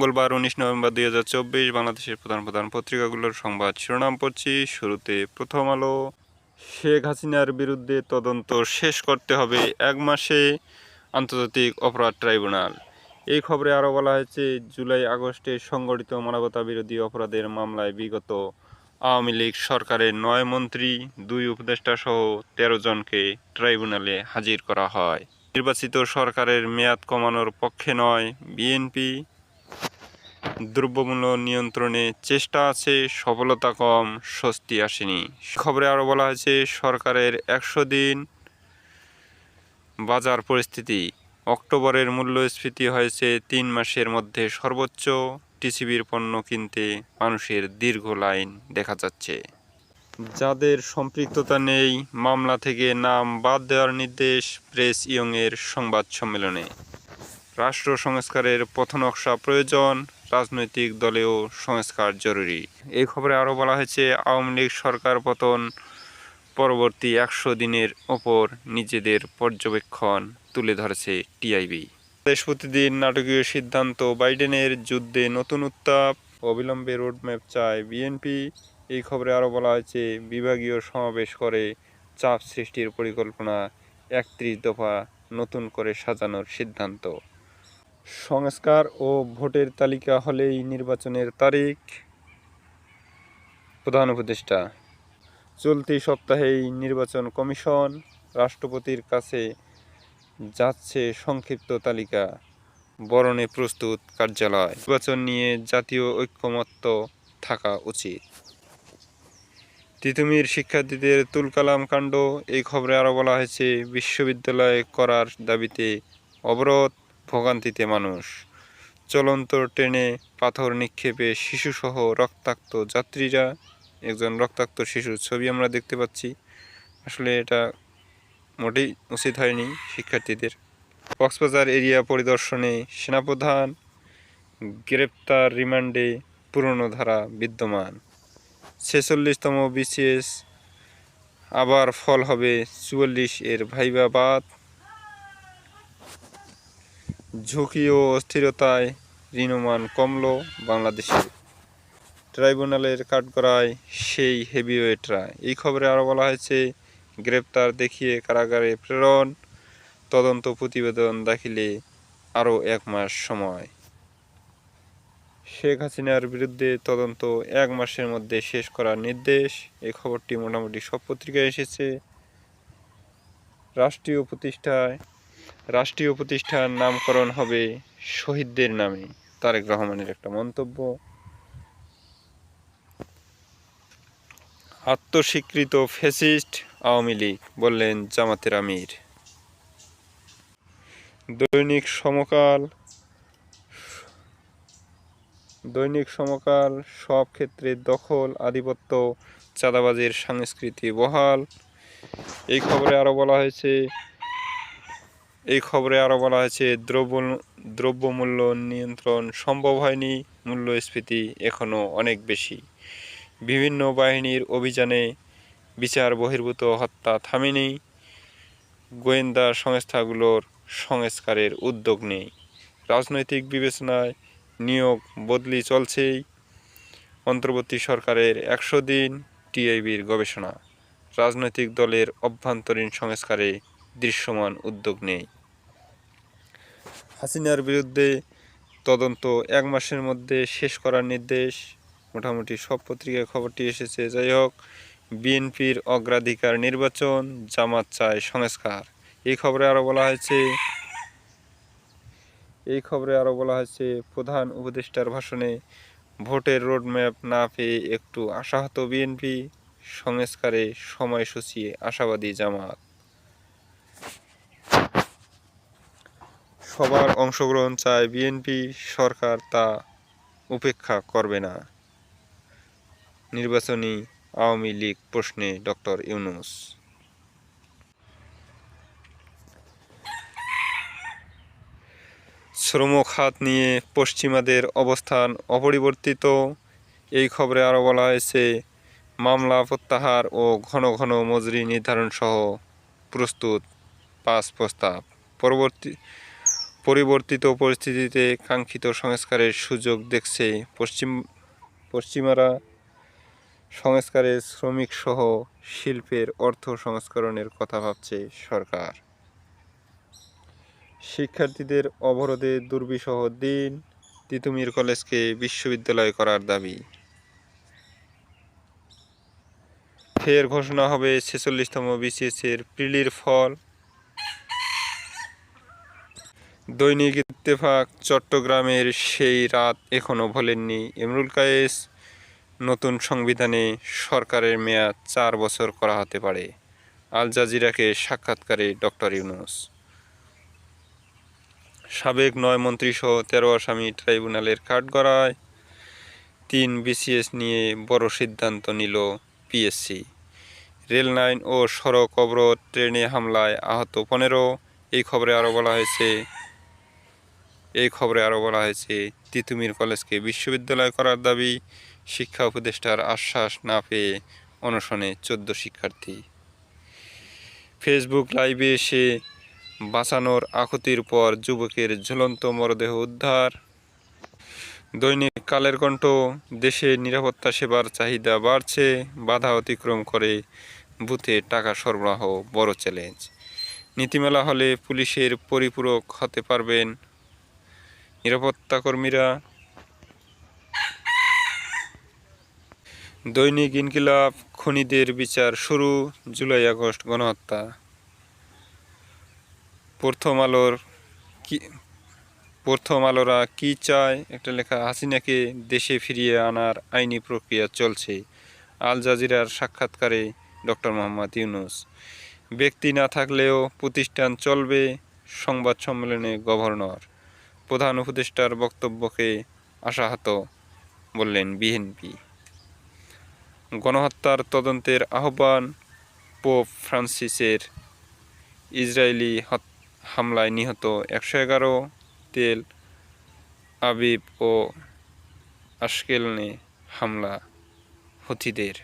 মঙ্গলবার উনিশ নভেম্বর দুই হাজার চব্বিশ বাংলাদেশের প্রধান প্রধান পত্রিকাগুলোর সংবাদ শিরোনাম পড়ছি। শুরুতে প্রথম আলো। শেখ হাসিনার বিরুদ্ধে তদন্ত শেষ করতে হবে এক মাসে আন্তর্জাতিক অপরাধ ট্রাইব্যুনাল। এই খবরে আরও বলা হয়েছে, জুলাই আগস্টে সংগঠিত মানবতা বিরোধী অপরাধের মামলায় বিগত আওয়ামী লীগ সরকারের নয় মন্ত্রী, দুই উপদেষ্টা সহ তেরো জনকে ট্রাইব্যুনালে হাজির করা হয়। নির্বাচিত সরকারের মেয়াদ কমানোর পক্ষে নয়, বিএনপি দ্রব্যমূল্য নিয়ন্ত্রণে চেষ্টা আছে, সফলতা কম, স্বস্তি আসেনি। খবরে আরও বলা হয়েছে, সরকারের একশো দিন বাজার পরিস্থিতি। অক্টোবরের মূল্যস্ফীতি হয়েছে তিন মাসের মধ্যে সর্বোচ্চ। টিসিবির পণ্য কিনতে মানুষের দীর্ঘ লাইন দেখা যাচ্ছে। যাদের সম্পৃক্ততা নেই, মামলা থেকে নাম বাদ দেওয়ার নির্দেশ প্রেস ইয়ংয়ের সংবাদ সম্মেলনে। রাষ্ট্র সংস্কারের পথনকশা প্রয়োজন রাজনৈতিক দলেও সংস্কার জরুরি। এই খবরে আরও বলা হয়েছে, আওয়ামী লীগ সরকার পতন পরবর্তী একশো দিনের ওপর নিজেদের পর্যবেক্ষণ তুলে ধরেছে টিআইবি। দেশ প্রতিদিন নাটকীয় সিদ্ধান্ত, বাইডেনের যুদ্ধে নতুন উত্তাপ, অবিলম্বে রোডম্যাপ চায় বিএনপি। এই খবরে আরও বলা হয়েছে, বিভাগীয় সমাবেশ করে চাপ সৃষ্টির পরিকল্পনা একত্রিশ দফা নতুন করে সাজানোর সিদ্ধান্ত। সংস্কার ও ভোটের তালিকা হলেই নির্বাচনের তারিখ। প্রধান উপদেষ্টা, চলতি সপ্তাহেই নির্বাচন কমিশন রাষ্ট্রপতির কাছে যাচ্ছে সংক্ষিপ্ত তালিকা, বরণে প্রস্তুত কার্যালয়। নির্বাচন নিয়ে জাতীয় ঐক্যমত্য থাকা উচিত। তিতুমির শিক্ষার্থীদের তুলকালাম কাণ্ড, এই খবরে আরও বলা হয়েছে, বিশ্ববিদ্যালয় করার দাবিতে অবরোধ। ভোগান্তিতে মানুষ। চলন্ত ট্রেনে পাথর নিক্ষেপে শিশুসহ রক্তাক্ত যাত্রীরা, একজন রক্তাক্ত শিশুর ছবি আমরা দেখতে পাচ্ছি। আসলে এটা মোটেই উচিত হয়নি শিক্ষার্থীদের। কক্সবাজার এরিয়া পরিদর্শনে সেনাপ্রধান গ্রেপ্তার রিমান্ডে পুরনো ধারা বিদ্যমান। ছেচল্লিশতম বিসিএস আবার ফল হবে চুয়াল্লিশ এর ভাইবা বাদ। ঝুঁকি ও অস্থিরতায় ঋণমান কমল বাংলাদেশে। ট্রাইব্যুনালের কাঠগড়ায় সেই হেভিওয়েটরা। এই খবরে আরও বলা হয়েছে, গ্রেপ্তার দেখিয়ে কারাগারে প্রেরণ, তদন্ত প্রতিবেদন দাখিলে আরও এক মাস সময়। শেখ হাসিনার বিরুদ্ধে তদন্ত এক মাসের মধ্যে শেষ করার নির্দেশ। এই খবরটি মোটামুটি সব পত্রিকায় এসেছে। রাষ্ট্রীয় প্রতিষ্ঠায় রাষ্ট্রীয় প্রতিষ্ঠান নামকরণ হবে শহীদদের নামে। তারেক রহমানের একটা মন্তব্য। আত্মস্বীকৃত ফেসিস্ট আওয়ামী লীগ, বললেন জামাতের আমির। দৈনিক সমকাল দৈনিক সমকাল সব ক্ষেত্রে দখল, আধিপত্য, চাঁদাবাজির সংস্কৃতি বহাল। এই খবরে আরও বলা হয়েছে এই খবরে আরও বলা হয়েছে দ্রব্য দ্রব্যমূল্য নিয়ন্ত্রণ সম্ভব হয়নি, মূল্যস্ফীতি এখনও অনেক বেশি। বিভিন্ন বাহিনীর অভিযানে বিচার বহির্ভূত, হত্যা থামেনি, গোয়েন্দা সংস্থাগুলোর সংস্কারের উদ্যোগ নেই। রাজনৈতিক বিবেচনায় নিয়োগ বদলি চলছেই অন্তর্বর্তী সরকারের একশো দিন টিআইবির গবেষণা। রাজনৈতিক দলের অভ্যন্তরীণ সংস্কারে দৃশ্যমান উদ্যোগ নেই। হাসিনার বিরুদ্ধে তদন্ত এক মাসের মধ্যে শেষ করার নির্দেশ। মোটামুটি সব পত্রিকায় খবরটি এসেছে। যাই হোক, বিএনপির অগ্রাধিকার নির্বাচন, জামাত চায় সংস্কার। এই খবরে আরও বলা হয়েছে, এই খবরে আরও বলা হয়েছে, প্রধান উপদেষ্টার ভাষণে ভোটের রোডম্যাপ না পেয়ে একটু আশাহত বিএনপি, সংস্কারে সময়সূচি আশাবাদী জামাত। সবার অংশগ্রহণ চায় বিএনপি সরকার, তা উপেক্ষা করবে না। নির্বাচনী আওয়ামী লীগ প্রশ্নে ডক্টর ইউনুস। শ্রম খাত নিয়ে পশ্চিমাদের অবস্থান অপরিবর্তিত, এই খবরে আরও বলা হয়েছে, মামলা প্রত্যাহার ও ঘন ঘন মজুরি নির্ধারণ সহ প্রস্তুত পাঁচ প্রস্তাব। পরবর্তী পরিবর্তিত পরিস্থিতিতে কাঙ্ক্ষিত সংস্কারের সুযোগ দেখছে পশ্চিম পশ্চিমারা সংস্কারে শ্রমিকসহ শিল্পের অর্থ সংস্করণের কথা ভাবছে সরকার। শিক্ষার্থীদের অবরোধে দুর্বিষহ দিন তিতুমির কলেজকে বিশ্ববিদ্যালয় করার দাবি। ফের ঘোষণা হবে ছেচল্লিশতম বিসিএসের প্রিলির ফল। দৈনিক ইত্তেফাক, চট্টগ্রামের সেই রাত এখনও ভোলেননি। এমরুল কায়েস, নতুন সংবিধানে সরকারের মেয়াদ চার বছর করা হতে পারে। আল জাজিরাকে সাক্ষাৎকারে ডক্টর ইউনুস। সাবেক নয় মন্ত্রীসহ তেরো আসামি ট্রাইব্যুনালের কাঠগড়ায় তিন বিসিএস নিয়ে বড় সিদ্ধান্ত নিল পিএসসি। রেল লাইন ও সড়ক অবরোধ, ট্রেনে হামলায় আহত পনেরো। এই খবরে আরও বলা হয়েছে এই খবরে আরও বলা হয়েছে, তিতুমির কলেজকে বিশ্ববিদ্যালয় করার দাবি শিক্ষা উপদেষ্টার আশ্বাস না পেয়ে অনশনে চোদ্দ শিক্ষার্থী। ফেসবুক লাইভে এসে বাঁচানোর আকুতির পর যুবকের ঝুলন্ত মরদেহ উদ্ধার। দৈনিক কালের কণ্ঠ, দেশে নিরাপত্তা সেবার চাহিদা বাড়ছে, বাধা অতিক্রম করে বুথে টাকা সরবরাহ, বড় চ্যালেঞ্জ। নীতিমেলা হলে পুলিশের পরিপূরক হতে পারবেন নিরাপত্তা কর্মীরা, দৈনিক ইনকিলাব, খনিদের বিচার শুরু, জুলাই আগস্ট গণহত্যা। প্রথম আলোর কি, প্রথম আলোরা কি চায়, একটা লেখা, হাসিনাকে দেশে ফিরিয়ে আনার আইনি প্রক্রিয়া চলছে। আল জাজিরার সাক্ষাৎকারে ডক্টর মোহাম্মদ ইউনুস। ব্যক্তি না থাকলেও প্রতিষ্ঠান চলবে, সংবাদ সম্মেলনে গভর্নর। প্রধান উপদেষ্টার বক্তব্যকে আশাহত বললেন বিএনপি। গণহত্যার তদন্তের আহ্বান পোপ ফ্রান্সিসের। ইসরায়েলি হামলায় নিহত একশো এগারো তেল আবিব ও আশকেলনে হামলা, হুথিদের।